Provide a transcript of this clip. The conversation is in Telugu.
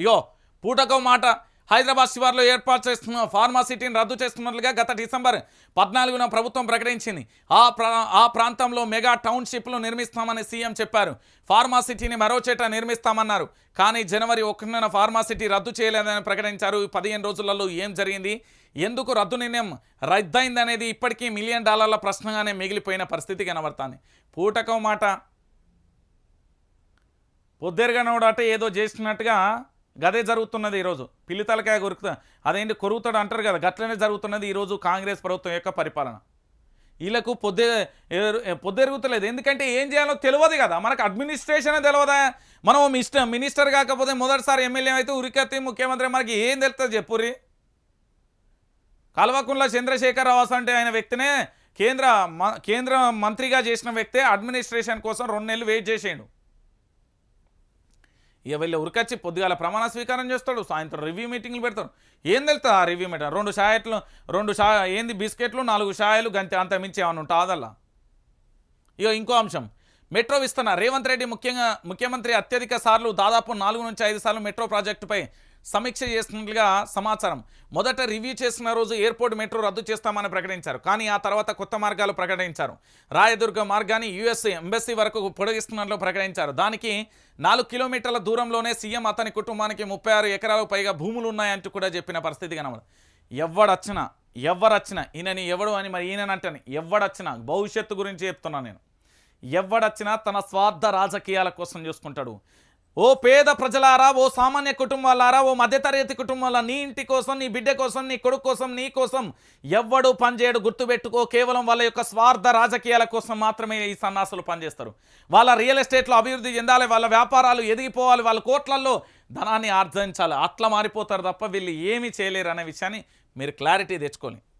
ఇగో పూటకో మాట హైదరాబాద్ శివార్లో ఏర్పాటు చేస్తున్న ఫార్మాసిటీని రద్దు చేస్తున్నట్లుగా గత డిసెంబర్ పద్నాలుగున ప్రభుత్వం ప్రకటించింది. ఆ ప్రా ఆ ప్రాంతంలో మెగా టౌన్షిప్లు నిర్మిస్తామని సీఎం చెప్పారు. ఫార్మాసిటీని మరో చేట నిర్మిస్తామన్నారు. కానీ జనవరి ఒకటిన ఫార్మాసిటీ రద్దు చేయలేదని ప్రకటించారు. పదిహేను రోజులలో ఏం జరిగింది? ఎందుకు రద్దు నిర్ణయం రద్దయిందనేది ఇప్పటికీ మిలియన్ డాలర్ల ప్రశ్నగానే మిగిలిపోయిన పరిస్థితి కనబడుతుంది. పూటకం మాట. పొద్దురుగానోడు అటే ఏదో చేసినట్టుగా గదే జరుగుతున్నది ఈరోజు. పిల్లి తలకాయ కొరుకుతా అదేంటి కొరుకుతాడు అంటారు కదా గట్లనే జరుగుతున్నది ఈరోజు కాంగ్రెస్ ప్రభుత్వం యొక్క పరిపాలన. వీళ్ళకు పొద్దు పొద్దెరుగుతలేదు. ఎందుకంటే ఏం చేయాలో తెలియదు కదా. మనకు అడ్మినిస్ట్రేషన్ తెలియదా? మనం మిస్టర్ మినిస్టర్ కాకపోతే మొదటిసారి ఎమ్మెల్యే అయితే ఉరికత్తి ముఖ్యమంత్రి మనకి ఏం తెలుస్తుంది చెప్పుర్రి కల్వకుంట్ల చంద్రశేఖర రావు అంటే ఆయన వ్యక్తినే కేంద్ర మ- కేంద్ర మంత్రిగా చేసిన వ్యక్తే అడ్మినిస్ట్రేషన్ కోసం రెండు నెలలు వెయిట్ చేసేయండు ఇక వెళ్ళి ఉరికొచ్చి పొద్దుగాల ప్రమాణ స్వీకారం చేస్తాడు సాయంత్రం రివ్యూ మీటింగ్లు పెడతాడు. ఏం తెలుస్తుంది ఆ రివ్యూ మీటింగ్ రెండు షాయట్లు రెండు షా ఏంది బిస్కెట్లు నాలుగు షాయలు గంతే అంత మించి ఏమైనా ఉంటా అదల్లా? ఇక ఇంకో అంశం. మెట్రో విస్తరణ. రేవంత్ రెడ్డి ముఖ్యంగా ముఖ్యమంత్రి అత్యధిక సార్లు దాదాపు నాలుగు నుంచి ఐదు సార్లు మెట్రో ప్రాజెక్టుపై సమీక్ష చేసినట్లుగా సమాచారం. మొదట రివ్యూ చేసిన రోజు ఎయిర్పోర్ట్ మెట్రో రద్దు చేస్తామని ప్రకటించారు. కానీ ఆ తర్వాత కొత్త మార్గాలు ప్రకటించారు. రాయదుర్గ మార్గాన్ని యుఎస్ ఎంబసీ వరకు పొడిగిస్తున్నట్లు ప్రకటించారు. దానికి నాలుగు కిలోమీటర్ల దూరంలోనే సీఎం అతని కుటుంబానికి ముప్పై ఆరు ఎకరాలకు పైగా భూములు ఉన్నాయంటూ కూడా చెప్పిన పరిస్థితి కనబడు ఎవడొచ్చినా ఎవరొచ్చినా ఈయనని ఎవడు అని మరి ఈయనంటని ఎవడొచ్చినా భవిష్యత్తు గురించి చెప్తున్నాను నేను. ఎవడొచ్చినా తన స్వార్థ రాజకీయాల కోసం చూసుకుంటాడు. ఓ పేద ప్రజలారా ఓ సామాన్య కుటుంబాలారా ఓ మధ్యతరగతి కుటుంబాల నీ ఇంటి కోసం నీ బిడ్డ కోసం నీ కొడుకు కోసం నీ కోసం ఎవ్వడు పనిచేయడు గుర్తుపెట్టుకో కేవలం వాళ్ళ యొక్క స్వార్థ రాజకీయాల కోసం మాత్రమే ఈ సన్నాసులు పనిచేస్తారు వాళ్ళ రియల్ ఎస్టేట్లో అభివృద్ధి చెందాలి వాళ్ళ వ్యాపారాలు ఎదిగిపోవాలి వాళ్ళ కోట్లల్లో ధనాన్ని ఆర్జించాలి. అట్లా మారిపోతారు తప్ప వీళ్ళు ఏమీ చేయలేరు అనే విషయాన్ని మీరు క్లారిటీ తెచ్చుకోండి.